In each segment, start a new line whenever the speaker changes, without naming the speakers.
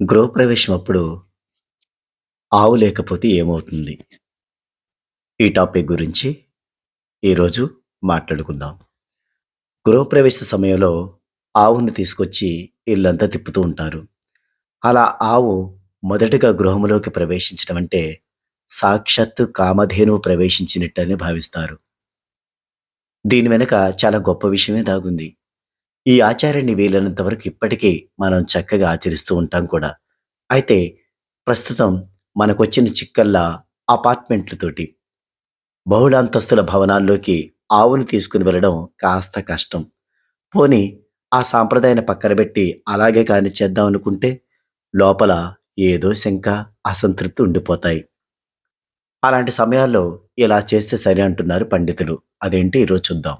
గృహప్రవేశం అప్పుడు ఆవు లేకపోతే ఏమవుతుంది? ఈ టాపిక్ గురించి ఈరోజు మాట్లాడుకుందాం. గృహప్రవేశ సమయంలో ఆవును తీసుకొచ్చి ఇల్లంతా తిప్పుతూ ఉంటారు. అలా ఆవు మొదటగా గృహంలోకి ప్రవేశించడం అంటే సాక్షాత్తు కామధేనువు ప్రవేశించినట్టని భావిస్తారు. దీని వెనుక చాలా గొప్ప విషయమే దాగుంది. ఈ ఆచారాన్ని వీలైనంత వరకు ఇప్పటికీ మనం చక్కగా ఆచరిస్తూ ఉంటాం కూడా. అయితే ప్రస్తుతం మనకొచ్చిన చిక్కల్లా అపార్ట్మెంట్లతోటి బహుళాంతస్తుల భవనాల్లోకి ఆవును తీసుకుని వెళ్ళడం కాస్త కష్టం. పోని ఆ సాంప్రదాయాన్ని పక్కన పెట్టి అలాగే కాని చేద్దాం అనుకుంటే లోపల ఏదో శంక అసంతృప్తి ఉండిపోతాయి. అలాంటి సమయాల్లో ఇలా చేస్తే సరే అంటున్నారు పండితులు. అదేంటి? ఈరోజు చూద్దాం.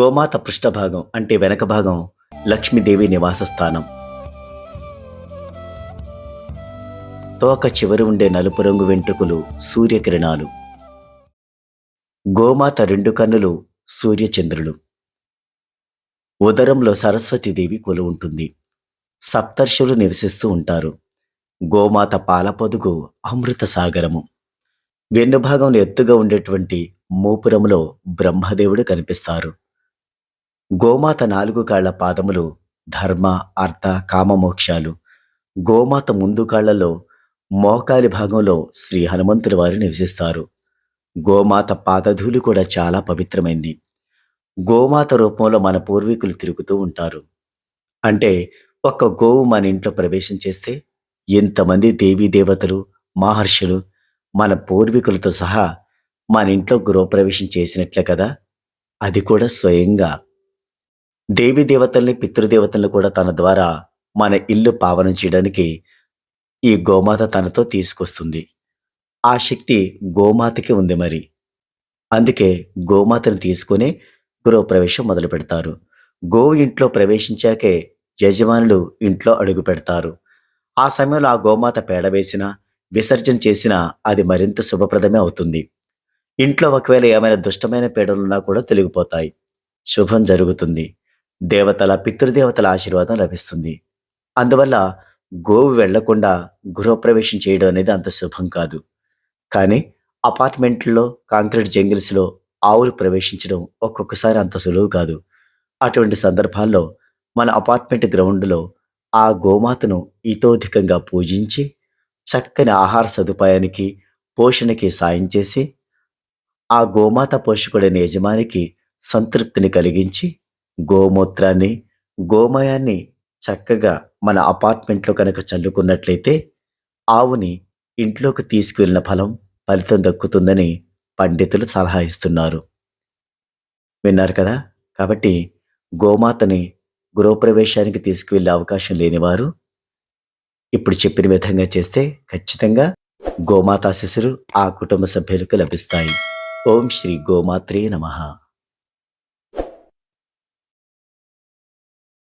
గోమాత పృష్ఠభాగం అంటే వెనక భాగం లక్ష్మీదేవి నివాస స్థానం. తోక చివరి ఉండే నలుపు రంగు వెంట్రుకలు సూర్యకిరణాలు. గోమాత రెండు కన్నులు సూర్యచంద్రులు. ఉదరంలో సరస్వతీదేవి కొలు ఉంటుంది. సప్తర్షులు నివసిస్తూ ఉంటారు. గోమాత పాల పొదుగు అమృత సాగరము. వెన్నుభాగంలో ఎత్తుగా ఉండేటువంటి మూపురములో బ్రహ్మదేవుడు కనిపిస్తారు. గోమాత నాలుగు కాళ్ళ పాదములు ధర్మ అర్థ కామమోక్షాలు గోమాత ముందు కాళ్ళలో మోకాలి భాగంలో శ్రీ హనుమంతుల వారు నివసిస్తారు. గోమాత పాదధూలు కూడా చాలా పవిత్రమైంది. గోమాత రూపంలో మన పూర్వీకులు తిరుగుతూ ఉంటారు. అంటే ఒక్క గోవు మన ఇంట్లో ప్రవేశం చేస్తే ఎంతమంది దేవీ దేవతలు మహర్షులు మన పూర్వీకులతో సహా మన ఇంట్లో గృహప్రవేశం చేసినట్లే కదా? అది కూడా స్వయంగా. దేవి దేవతల్ని పితృదేవతల్ని కూడా తన ద్వారా మన ఇల్లు పావనం చేయడానికి ఈ గోమాత తనతో తీసుకొస్తుంది. ఆ శక్తి గోమాతకి ఉంది మరి. అందుకే గోమాతను తీసుకుని గృహప్రవేశం మొదలు పెడతారు. గో ఇంట్లో ప్రవేశించాకే యజమానులు ఇంట్లో అడుగు పెడతారు. ఆ సమయంలో ఆ గోమాత పేడ వేసినా విసర్జన చేసినా అది మరింత శుభప్రదమే అవుతుంది. ఇంట్లో ఒకవేళ ఏమైనా దుష్టమైన పీడలున్నా కూడా తొలగిపోతాయి. శుభం జరుగుతుంది. దేవతల పితృదేవతల ఆశీర్వాదం లభిస్తుంది. అందువల్ల గోవు వెళ్ళకుండా గృహప్రవేశం చేయడం అనేది అంత శుభం కాదు. కానీ అపార్ట్మెంట్లో కాంక్రీట్ జంగిల్స్లో ఆవులు ప్రవేశించడం ఒక్కొక్కసారి అంత సులువు కాదు. అటువంటి సందర్భాల్లో మన అపార్ట్మెంట్ గ్రౌండ్లో ఆ గోమాతను ఇతోధికంగా పూజించి చక్కని ఆహార సదుపాయానికి పోషణకి సాయం చేసి ఆ గోమాత పోషకుడైన యజమానికి సంతృప్తిని కలిగించి గోమూత్రాన్ని గోమయాన్ని చక్కగా మన అపార్ట్మెంట్లో కనుక చల్లుకున్నట్లయితే ఆవుని ఇంట్లోకి తీసుకువెళ్ళిన ఫలం ఫలితం దక్కుతుందని పండితులు సలహా ఇస్తున్నారు. విన్నారు కదా? కాబట్టి గోమాతని గృహప్రవేశానికి తీసుకువెళ్ళే అవకాశం లేనివారు ఇప్పుడు చెప్పిన విధంగా చేస్తే ఖచ్చితంగా గోమాతా శిశురు ఆ కుటుంబ సభ్యులకు లభిస్తాయి. ఓం శ్రీ గోమాత్రే నమః.